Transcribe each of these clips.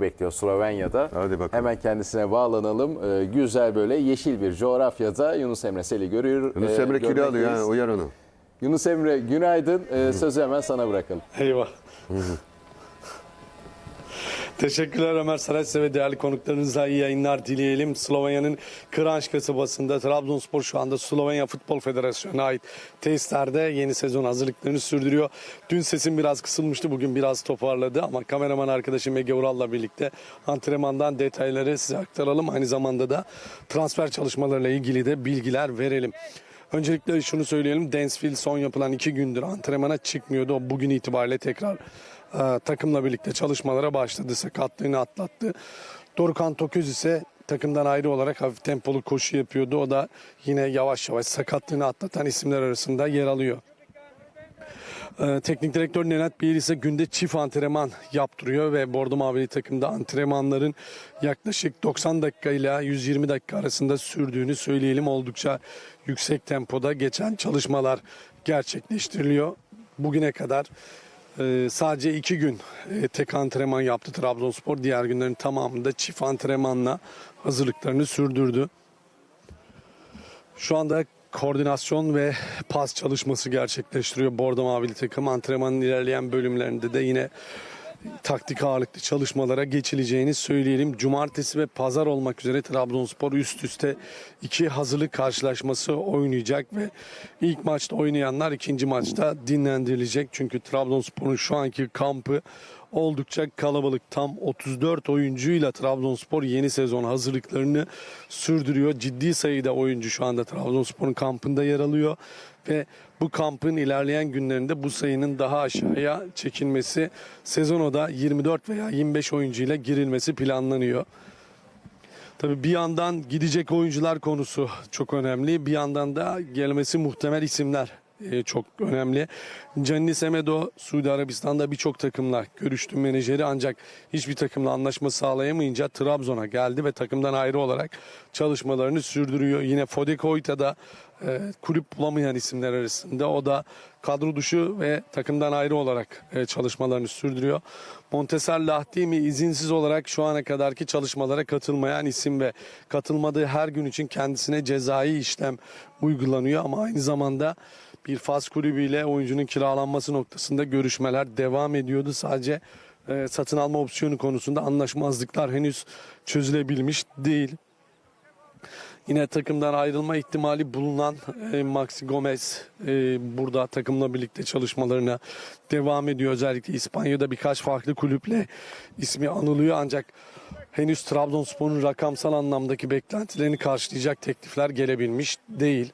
bekliyor Slovenya'da. Hadi bakalım. Hemen kendisine bağlanalım. Ee, güzel böyle yeşil bir coğrafyada Yunus Emre Sel'i görüyor. Yunus e, Emre kilo alıyor ha uyar onu. Yunus Emre günaydın. Ee, sözü hemen sana bırakalım. Eyvah. Teşekkürler Ömer Saraçse ve değerli konuklarınıza iyi yayınlar dileyelim. Slovenya'nın Kranj kasabasında Trabzonspor şu anda Slovenya Futbol Federasyonu'na ait tesislerde yeni sezon hazırlıklarını sürdürüyor. Dün sesim biraz kısılmıştı, bugün biraz toparladı ama kameraman arkadaşım Ege Ural'la birlikte antrenmandan detayları size aktaralım. Aynı zamanda da transfer çalışmalarıyla ilgili de bilgiler verelim. Öncelikle şunu söyleyelim. Dansville son yapılan iki gündür antrenmana çıkmıyordu. O bugün itibariyle tekrar takımla birlikte çalışmalara başladı. Sakatlığını atlattı. Dorukhan Toköz ise takımdan ayrı olarak hafif tempolu koşu yapıyordu. O da yine yavaş yavaş sakatlığını atlatan isimler arasında yer alıyor. Ee, teknik direktör Nenad Biel ise günde çift antrenman yaptırıyor ve Bordo Mavili takımda antrenmanların yaklaşık 90 dakika ile 120 dakika arasında sürdüğünü söyleyelim. Oldukça yüksek tempoda geçen çalışmalar gerçekleştiriliyor. Bugüne kadar e, sadece iki gün e, tek antrenman yaptı Trabzonspor. Diğer günlerin tamamında çift antrenmanla hazırlıklarını sürdürdü. Şu anda koordinasyon ve pas çalışması gerçekleştiriyor Bordo Mavili takım. Antrenmanın ilerleyen bölümlerinde de yine taktik ağırlıklı çalışmalara geçileceğini söyleyelim. Cumartesi ve pazar olmak üzere Trabzonspor üst üste iki hazırlık karşılaşması oynayacak ve ilk maçta oynayanlar ikinci maçta dinlendirilecek. Çünkü Trabzonspor'un şu anki kampı oldukça kalabalık. Tam 34 oyuncuyla Trabzonspor yeni sezon hazırlıklarını sürdürüyor. Ciddi sayıda oyuncu şu anda Trabzonspor'un kampında yer alıyor ve bu kampın ilerleyen günlerinde bu sayının daha aşağıya çekilmesi, sezona da 24 veya 25 oyuncuyla girilmesi planlanıyor. Tabii bir yandan gidecek oyuncular konusu çok önemli. Bir yandan da gelmesi muhtemel isimler e, çok önemli. Gianni Semedo Suudi Arabistan'da birçok takımla görüştü menajeri ancak hiçbir takımla anlaşma sağlayamayınca Trabzon'a geldi ve takımdan ayrı olarak çalışmalarını sürdürüyor. Yine Fode Koyta da e, kulüp bulamayan isimler arasında. O da kadro dışı ve takımdan ayrı olarak e, çalışmalarını sürdürüyor. Monteser Lahdimi izinsiz olarak şu ana kadarki çalışmalara katılmayan isim ve katılmadığı her gün için kendisine cezai işlem uygulanıyor ama aynı zamanda bir Fas kulübüyle oyuncunun kiralanması noktasında görüşmeler devam ediyordu. Sadece e, satın alma opsiyonu konusunda anlaşmazlıklar henüz çözülebilmiş değil. Yine takımdan ayrılma ihtimali bulunan e, Maxi Gomez e, burada takımla birlikte çalışmalarına devam ediyor. Özellikle İspanya'da birkaç farklı kulüple ismi anılıyor ancak henüz Trabzonspor'un rakamsal anlamdaki beklentilerini karşılayacak teklifler gelebilmiş değil.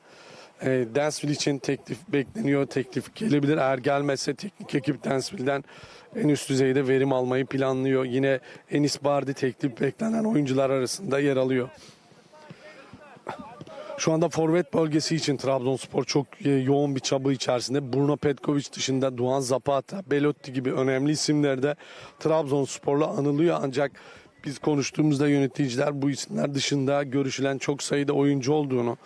E, Dansville için teklif bekleniyor. Teklif gelebilir. Eğer gelmezse teknik ekip Dansville'den en üst düzeyde verim almayı planlıyor. Yine Enis Bardi teklif beklenen oyuncular arasında yer alıyor. Şu anda forvet bölgesi için Trabzonspor çok e, yoğun bir çaba içerisinde. Bruno Petkovic dışında Duan Zapata, Belotti gibi önemli isimler de Trabzonspor'la anılıyor. Ancak biz konuştuğumuzda yöneticiler bu isimler dışında görüşülen çok sayıda oyuncu olduğunu,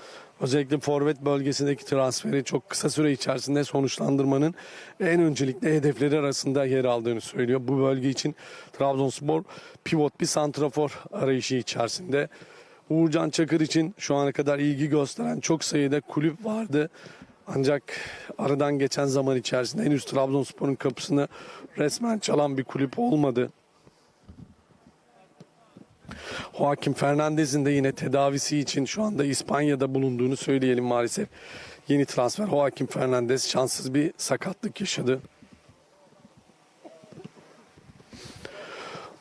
özellikle forvet bölgesindeki transferi çok kısa süre içerisinde sonuçlandırmanın en öncelikli hedefleri arasında yer aldığını söylüyor. Bu bölge için Trabzonspor pivot bir santrafor arayışı içerisinde. Uğurcan Çakır için şu ana kadar ilgi gösteren çok sayıda kulüp vardı. Ancak aradan geçen zaman içerisinde henüz Trabzonspor'un kapısını resmen çalan bir kulüp olmadı. Joaquim Fernandez'in de yine tedavisi için şu anda İspanya'da bulunduğunu söyleyelim maalesef. Yeni transfer Joaquim Fernandez şanssız bir sakatlık yaşadı.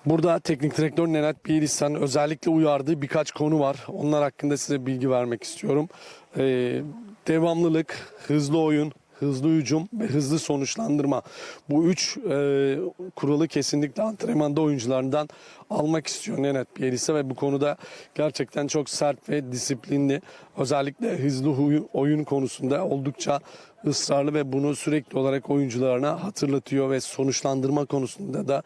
Burada teknik direktör Nenad Bielitsa'nın özellikle uyardığı birkaç konu var. Onlar hakkında size bilgi vermek istiyorum. Ee, devamlılık, hızlı oyun, hızlı hücum ve hızlı sonuçlandırma. Bu üç e, kuralı kesinlikle antrenmanda oyuncularından almak istiyor Nenad Bielitsa ve bu konuda gerçekten çok sert ve disiplinli. Özellikle hızlı oyun konusunda oldukça ısrarlı ve bunu sürekli olarak oyuncularına hatırlatıyor ve sonuçlandırma konusunda da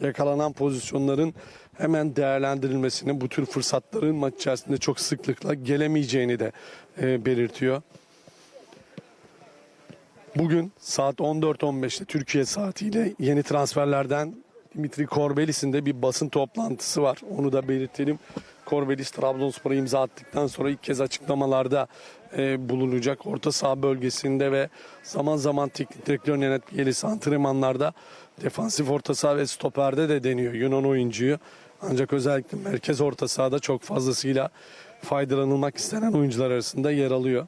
yakalanan pozisyonların hemen değerlendirilmesini, bu tür fırsatların maç içerisinde çok sıklıkla gelemeyeceğini de e, belirtiyor. Bugün saat 14.15'te Türkiye saatiyle yeni transferlerden Dimitri Korbelis'in de bir basın toplantısı var. Onu da belirtelim. Korbelis Trabzonspor'a imza attıktan sonra ilk kez açıklamalarda e, bulunacak. Orta saha bölgesinde ve zaman zaman teknik direktör Nenet Bielitsa antrenmanlarda defansif orta saha ve stoperde de deniyor Yunan oyuncuyu. Ancak özellikle merkez orta sahada çok fazlasıyla faydalanılmak istenen oyuncular arasında yer alıyor.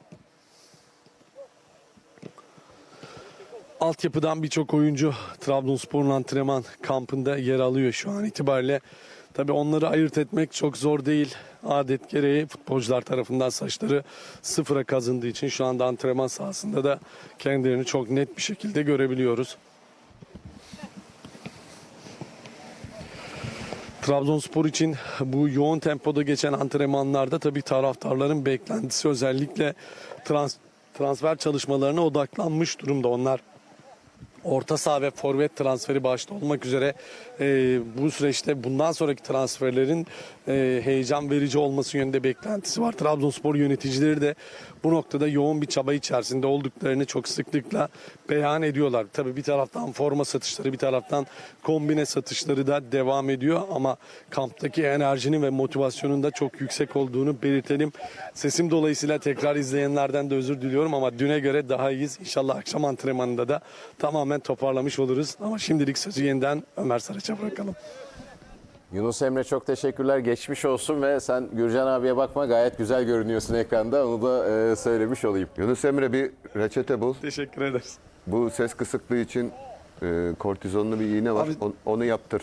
Altyapıdan birçok oyuncu Trabzonspor'un antrenman kampında yer alıyor şu an itibariyle. Tabii onları ayırt etmek çok zor değil. Adet gereği futbolcular tarafından saçları sıfıra kazındığı için şu anda antrenman sahasında da kendilerini çok net bir şekilde görebiliyoruz. Trabzonspor için bu yoğun tempoda geçen antrenmanlarda tabii taraftarların beklentisi özellikle trans, transfer çalışmalarına odaklanmış durumda. Onlar orta saha ve forvet transferi başta olmak üzere e, bu süreçte bundan sonraki transferlerin e, heyecan verici olması yönünde beklentisi var. Trabzonspor yöneticileri de bu noktada yoğun bir çaba içerisinde olduklarını çok sıklıkla beyan ediyorlar. Tabii bir taraftan forma satışları bir taraftan kombine satışları da devam ediyor ama kamptaki enerjinin ve motivasyonun da çok yüksek olduğunu belirtelim. Sesim dolayısıyla tekrar izleyenlerden de özür diliyorum ama düne göre daha iyiyiz. İnşallah akşam antrenmanında da tamamen toparlamış oluruz. Ama şimdilik sözü yeniden Ömer Saraç'a bırakalım. Yunus Emre çok teşekkürler. Geçmiş olsun ve sen Gürcan abiye bakma gayet güzel görünüyorsun ekranda. Onu da e, söylemiş olayım. Yunus Emre bir reçete bul. Teşekkür ederiz. Bu ses kısıklığı için e, kortizonlu bir iğne var. Abi- On- onu yaptır.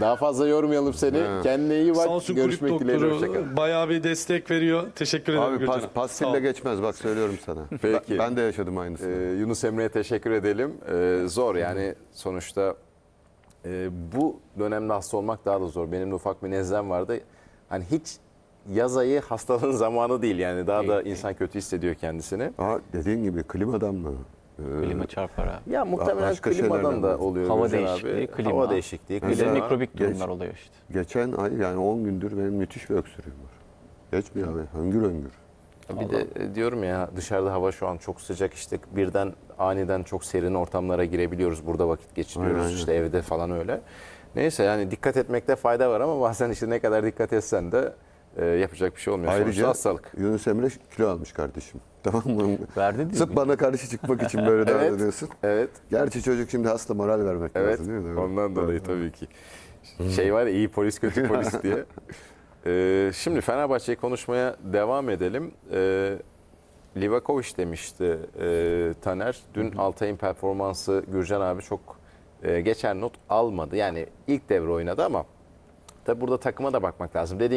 Daha fazla yormayalım seni. Ha. Kendine iyi bak. Sağ olsun kulüp Görüşmek dileğiyle. Doktoru bayağı bir destek veriyor. Teşekkür ederim Abi pas, pas Sağ ol. sille geçmez bak söylüyorum sana. Peki. Ben, ben de yaşadım aynısını. Ee, Yunus Emre'ye teşekkür edelim. Ee, zor yani sonuçta e, bu dönemde hasta olmak daha da zor. Benim de ufak bir nezlem vardı. Hani hiç yaz ayı hastalığın zamanı değil yani daha da insan kötü hissediyor kendisini. Aa, dediğin gibi klimadan mı? Klima çarpar abi. Ya muhtemelen başka klimadan şeylerden da oluyor. Hava Gürcan değişikliği, abi. klima. Hava değişikliği, Bir de Mesela- klima. mikrobik geç- durumlar oluyor işte. Geçen ay yani 10 gündür benim müthiş bir öksürüğüm var. Geçmiyor abi. Höngür höngür. Bir de e, diyorum ya dışarıda hava şu an çok sıcak işte birden aniden çok serin ortamlara girebiliyoruz. Burada vakit geçiriyoruz Aynen, aynen. işte evde falan öyle. Neyse yani dikkat etmekte fayda var ama bazen işte ne kadar dikkat etsen de e, yapacak bir şey olmuyor. Sonuçta Ayrıca hastalık. Yunus Emre kilo almış kardeşim. Tamam mı? Verdi değil Sırf mi? bana karşı çıkmak için böyle Evet. davranıyorsun. Evet. Gerçi çocuk şimdi hasta moral vermek Evet. lazım değil mi? Ondan dolayı tabii ki. Şey var ya iyi polis kötü polis diye. Ee, şimdi Fenerbahçe'yi konuşmaya devam edelim. Ee, Livakovic demişti e, Taner. Dün Altay'ın performansı Gürcan abi çok e, geçer not almadı. Yani ilk devre oynadı ama tabii burada takıma da bakmak lazım. Dediğim